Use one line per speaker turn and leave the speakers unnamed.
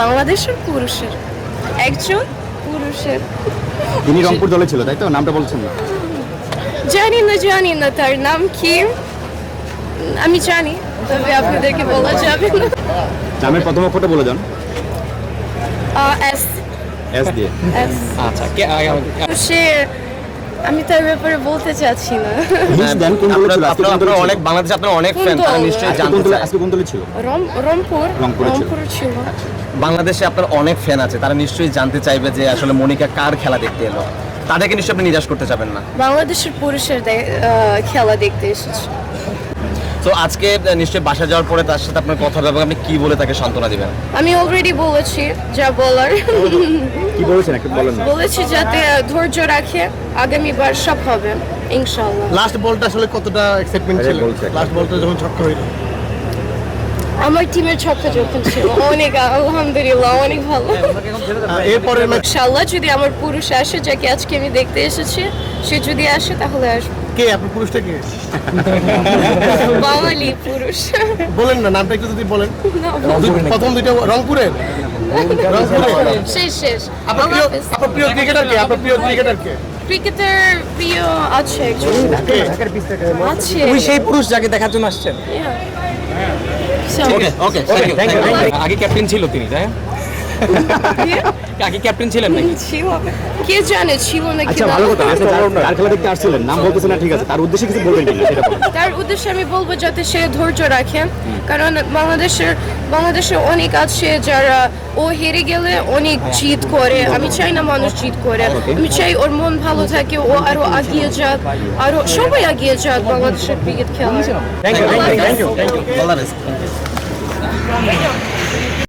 বাংলাদেশের পুরুষের। একজন পুরুষের।
তিনি রংপুর দলে ছিল তাই তো? নামটা বলছেন না।
জানি না জানি না তার নাম কি? আমি জানি তবে আপনাদেরকে বলা যাবে না।
নামের প্রথম অক্ষরটা বলে যান
এস
এস দিয়ে।
এস
আচ্ছা
সে আমি তার ব্যাপারে বলতে চাচ্ছি না।
হিন্টস দেন কোন দলে ছিল? আজকে কোন দলে
আপনার
ছিল?
অনেক বাংলাদেশে আপনার অনেক ফ্যান তারা নিশ্চয়ই জানতে চায়।
আজকে কোন দলে ছিল
রংপুর
রংপুর ছিল।
বাংলাদেশে আপনার অনেক ফ্যান আছে তারা নিশ্চয়ই জানতে চাইবে যে আসলে মনিকা কার খেলা দেখতে এলো। তাদেরকে নিশ্চয়ই আপনি নিরাশ করতে যাবেন না।
বাংলাদেশের পুরুষের আহ, খেলা দেখতে এসেছে।
তো আজকে নিশ্চয়ই বাসা যাওয়ার পরে তার সাথে আপনার কথা হবে আপনি কি বলে তাকে সান্ত্বনা দিবেন?
আমি অলরেডি বলেছি যা বলার।
কি বলেছেন? একটু বলেন
বলেছি যাতে ধৈর্য রাখে আগামীবার সব হবে ইনশাল্লাহ
লাস্ট বলটা আসলে কতটা এক্সাইটমেন্ট ছিল? লাস্ট বলটা যখন ছক্কা হইল।
আমার টিমের ছক্কা যখন ছিল অনেক আলহামদুলিল্লাহ অনেক ভালো।
এরপরের ম্যাচ
ইনশাল্লাহ যদি আমার পুরুষ আসে যাকে আজকে আমি দেখতে এসেছি সে যদি আসে তাহলে আসবে।
কে? আপনার পুরুষটা কে?
বাঙালি পুরুষ।
বলেন না নামটা একটু যদি বলেন। প্রথম দুইটা রংপুরের? রংপুরের?
শেষ শেষ।
আপনার প্রিয় আপনার প্রিয় ক্রিকেটার কে? আপনার প্রিয় ক্রিকেটার কে?
ক্রিকেটের প্রিয় আছে আছে।
ওই সেই পুরুষ যাকে দেখার জন্য আসছেন।
ওকে ওকে থ্যাংক ইউ
আগে ক্যাপ্টেন ছিল তিনি তাই আগে ক্যাপ্টেন ছিলেন নাকি?
কে জানে ছিল নাকি
আচ্ছা ভালো কথা আচ্ছা যার- যার খেলা দেখতে আসছিলেন? নাম বলতেছেন না ঠিক আছে। তার উদ্দেশ্যে কিছু বলবেন কিনা সেটা বলেন।
তার উদ্দেশ্যে আমি বলব যাতে সে ধৈর্য রাখে। কারণ বাংলাদেশের বাংলাদেশে অনেক আছে যারা ও হেরে গেলে অনেক জিত করে। আমি চাই না মানুষ জিত করে। আমি চাই ওর মন ভালো থাকে ও আরও এগিয়ে যাক আরও সবাই এগিয়ে যাক বাংলাদেশের ক্রিকেট খেলা
thank you thank you thank you